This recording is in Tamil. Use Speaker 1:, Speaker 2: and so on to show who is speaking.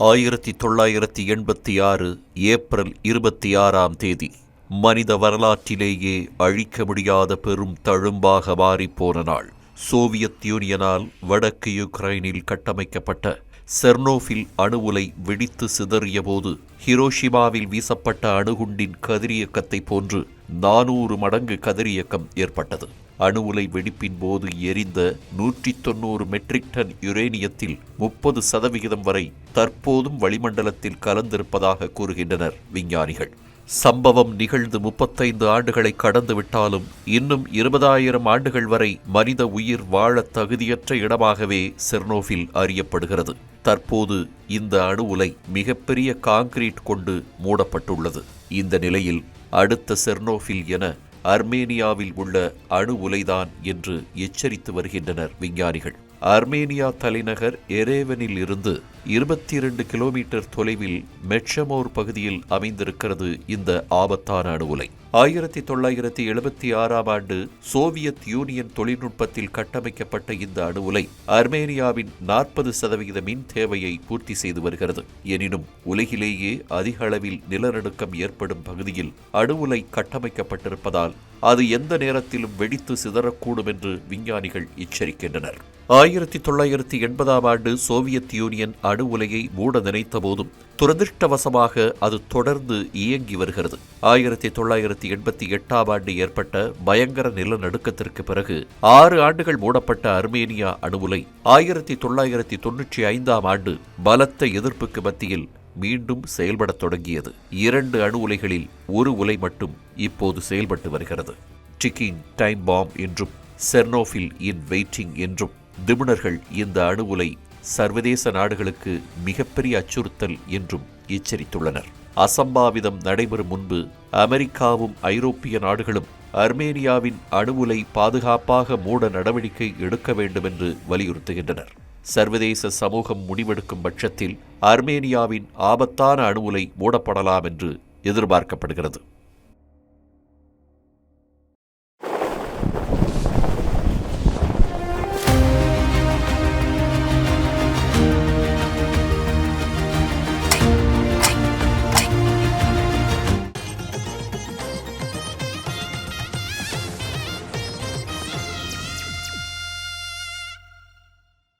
Speaker 1: ஆயிரத்தி தொள்ளாயிரத்தி எண்பத்தி ஆறு ஏப்ரல் இருபத்தி ஆறாம் தேதி மனித வரலாற்றிலேயே அழிக்க முடியாத பெரும் தழும்பாக மாறிப்போன நாள். சோவியத் யூனியனால் வடக்கு யுக்ரைனில் கட்டமைக்கப்பட்ட செர்னோஃபில் அணு உலை வெடித்து சிதறியபோது ஹிரோஷிமாவில் வீசப்பட்ட அணுகுண்டின் கதிரியக்கத்தைப் போன்று நானூறு மடங்கு கதிரியக்கம் ஏற்பட்டது. அணு உலை வெடிப்பின் போது எரிந்த நூற்றி தொன்னூறு மெட்ரிக் டன் யுரேனியத்தில் முப்பது சதவிகிதம் வரை தற்போதும் வளிமண்டலத்தில் கலந்திருப்பதாக கூறுகின்றனர் விஞ்ஞானிகள். சம்பவம் நிகழ்ந்து முப்பத்தைந்து ஆண்டுகளை கடந்துவிட்டாலும் இன்னும் இருபதாயிரம் ஆண்டுகள் வரை மனித உயிர் வாழ தகுதியற்ற இடமாகவே செர்னோஃபில் அறியப்படுகிறது. தற்போது இந்த அணு உலை மிகப்பெரிய காங்கிரீட் கொண்டு மூடப்பட்டுள்ளது. இந்த நிலையில் அடுத்த செர்னோஃபில் என அர்மேனியாவில் உள்ள அணு உலைதான் என்று எச்சரித்து வருகின்றனர் விஞ்ஞானிகள். அர்மேனியா தலைநகர் எரேவனில் இருந்து இருபத்தி இரண்டு கிலோமீட்டர் தொலைவில் மெட்சமோர் பகுதியில் அமைந்திருக்கிறது இந்த ஆபத்தான அணு உலை. ஆயிரத்தி தொள்ளாயிரத்தி எழுபத்தி ஆறாம் ஆண்டு சோவியத் யூனியன் தொழில்நுட்பத்தில் கட்டமைக்கப்பட்ட இந்த அணு உலை அர்மேனியாவின் நாற்பது சதவிகித மின் தேவையை பூர்த்தி செய்து வருகிறது. எனினும் உலகிலேயே அதிக அளவில் நிலநடுக்கம் ஏற்படும் பகுதியில் அணு உலை கட்டமைக்கப்பட்டிருப்பதால் அது எந்த நேரத்திலும் வெடித்து சிதறக்கூடும் என்று விஞ்ஞானிகள் எச்சரிக்கின்றனர். ஆயிரத்தி தொள்ளாயிரத்தி எண்பதாம் ஆண்டு சோவியத் யூனியன் அணு உலையை மூட நினைத்த போதும் துரதிருஷ்டவசமாக அது தொடர்ந்து இயங்கி வருகிறது. ஆயிரத்தி தொள்ளாயிரத்தி எண்பத்தி எட்டாம் ஆண்டு ஏற்பட்ட பயங்கர நிலநடுக்கத்திற்கு பிறகு ஆறு ஆண்டுகள் மூடப்பட்ட அர்மேனியா அணு உலை ஆயிரத்தி தொள்ளாயிரத்தி தொன்னூற்றி ஐந்தாம் ஆண்டு பலத்த எதிர்ப்புக்கு மத்தியில் மீண்டும் செயல்படத் தொடங்கியது. இரண்டு அணு உலைகளில் ஒரு உலை மட்டும் இப்போது செயல்பட்டு வருகிறது. டிக்கிங் டைம் பாம் என்றும் செர்னோஃபில் இன் வெயிட்டிங் என்றும் நிபுணர்கள் இந்த அணு உலை சர்வதேச நாடுகளுக்கு மிகப்பெரிய அச்சுறுத்தல் என்றும் எச்சரித்துள்ளனர். அசம்பாவிதம் நடைபெறும் முன்பு அமெரிக்காவும் ஐரோப்பிய நாடுகளும் அர்மேனியாவின் அணு உலை பாதுகாப்பாக மூட நடவடிக்கை எடுக்க வேண்டும் என்று வலியுறுத்துகின்றனர். சர்வதேச சமூகம் முடிவெடுக்கும் பட்சத்தில் அர்மேனியாவின் ஆபத்தான அணு உலை மூடப்படலாம் என்று எதிர்பார்க்கப்படுகிறது.